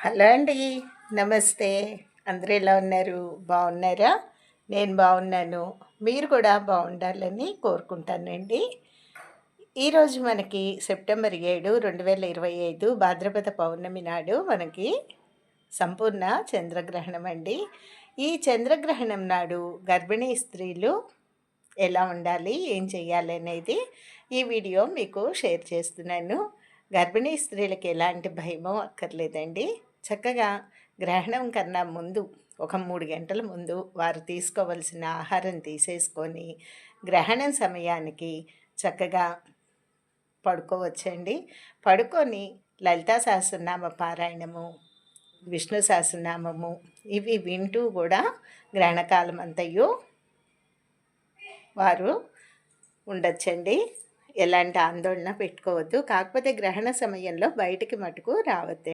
Hello అండి. నమస్తే. అందరూ ఎలా ఉన్నారు? బాగున్నారా? నేను బాగున్నాను. మీరు కూడా బాగుండాలని కోరుకుంటానండి. ఈరోజు మనకి సెప్టెంబర్ ఏడు రెండు వేల ఇరవై ఐదు భాద్రపద పౌర్ణమి నాడు మనకి సంపూర్ణ చంద్రగ్రహణం అండి. ఈ చంద్రగ్రహణం నాడు గర్భిణీ స్త్రీలు ఎలా ఉండాలి? ఏం చేయాలి అనేది ఈ వీడియో మీకు షేర్ చేస్తున్నాను. గర్భిణీ స్త్రీలకు ఎలాంటి భయమో అక్కర్లేదండి. చక్కగా గ్రహణం కన్నా ముందు ఒక మూడు గంటల ముందు వారు తీసుకోవలసిన ఆహారం తీసేసుకొని గ్రహణం సమయానికి చక్కగా పడుకోవచ్చండి. పడుకొని లలితా సహస్రనామ పారాయణము విష్ణు సహస్రనామము ఇవి వింటూ కూడా గ్రహణకాలం అంతయు వారు ఉండొచ్చండి. ఎలాంటి ఆందోళన పెట్టుకోవద్దు. కాకపోతే గ్రహణ సమయంలో బయటికి మటుకు రావద్దు